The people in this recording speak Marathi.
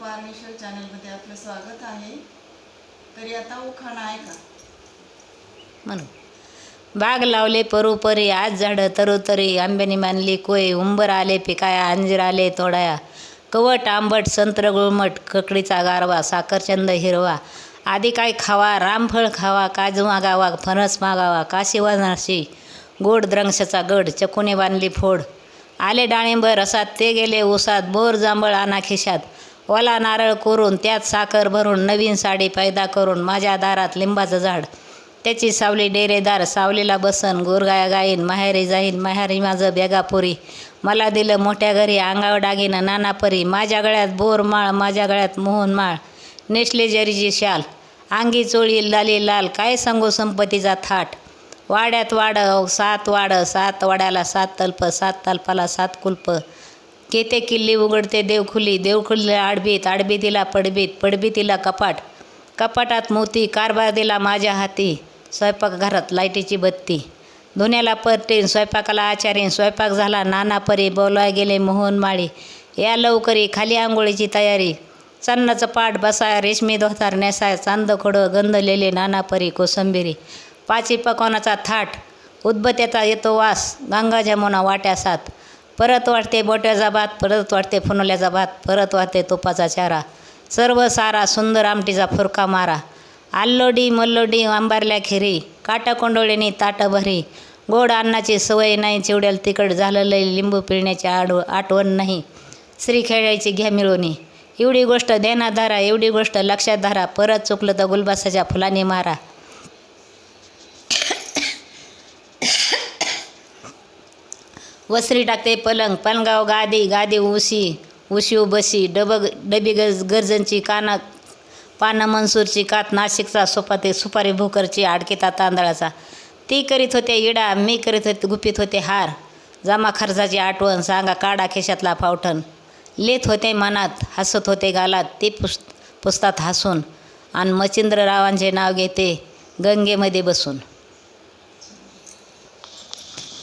पारणेश्वर चॅनलमध्ये आपलं स्वागत आहे. तरी आता उखाणा आहे का? बाग लावले परोपरी आज झाडं तरोतरी. आंब्यानी मानली कोय उंबर आले पिकाया अंजीर आले तोडाया. कवट आंबट संत्र गुळमट ककडीचा गारवा साखरचंद हिरवा. आधी काय खावा रामफळ खावा काजू मागावा फणस मागावा काशीवानाशी गोड द्रंक्षाचा गड चकुने बांधली फोड. आले डाळिंब रसात ते गेले ऊसात. बोर जांभळ आणा खिशात. ओला नारळ कोरून त्यात साखर भरून नवीन साडी पैदा करून माझ्या दारात लिंबाचं झाड. त्याची सावली डेरेदार सावलीला बसन गोरगाया गाईन माहेरी जाईन माहेरी माझं बेगापुरी. मला दिलं मोठ्या घरी अंगावर डागिनं नानापरी माझ्या गळ्यात बोर माळ माझ्या गळ्यात मोहन माळ. नेसले जरीची शाल अंगी चोळी लाली लाल काय सांगू संपत्तीचा थाट. वाड्यात वाड सात वाड सात वाड्याला सात तल्प सात तल्पाला सात कुल्प. केते किल्ली उघडते देवखुली देवखुली आडबीत आडबीतीला पडबीत पडबीतीला कपाट. कपाटात मोती कारभार दिला माझ्या हाती स्वयंपाकघरात लाईटीची बत्ती. धुण्याला परटीन स्वयंपाकाला आचारीन स्वयंपाक झाला नानापरी बोलाय गेले मोहन माळी. या लवकरी खाली आंघोळीची तयारी. चन्नाचं पाठ बसाय रेशमी धोतार नेसाय चांद खोडं गंधलेले नानापरी कोसंबिरी. पाची पकवानाचा थाट उदबत्याचा येतो वास गंगा जमुना वाट्या सात परत वाटते बोट्याचा भात परत वाटते फुनल्याचा भात परत वाटते तुपाचा चारा. सर्व सारा सुंदर आमटीचा फुरका मारा. आल्लोडी मल्लोडी आंबारल्या खिरी काटा कोंडोळीनी ताटं भरी. गोड अन्नाची सवय नाही चिवड्याल तिकड झालं लय लिंबू पिळण्याची आड आठवण नाही. श्री खेळायची घ्या मिळवणी एवढी गोष्ट देना धारा एवढी गोष्ट लक्षात धरा. परत चुकलं तर गुलबासाच्या फुलाने मारा. वसरी टाकते पलंग पलंगाव गादी गादी उशी उशी बशी डब डबी गज गर्जनची काना पानं मनसूरची कात नाशिकचा सोपाते सुपारी भोकरची आडकेता तांदळाचा. ती करीत होते इडा मी करीत होते गुपित होते हार. जमा खर्चाची आठवण सांगा काढा खिशातला फावठण. लेत होते मनात हसत होते गालात ते पुस पुसतात हसून. आणि मच्छिंद्ररावांचे नाव घेते गंगेमध्ये बसून.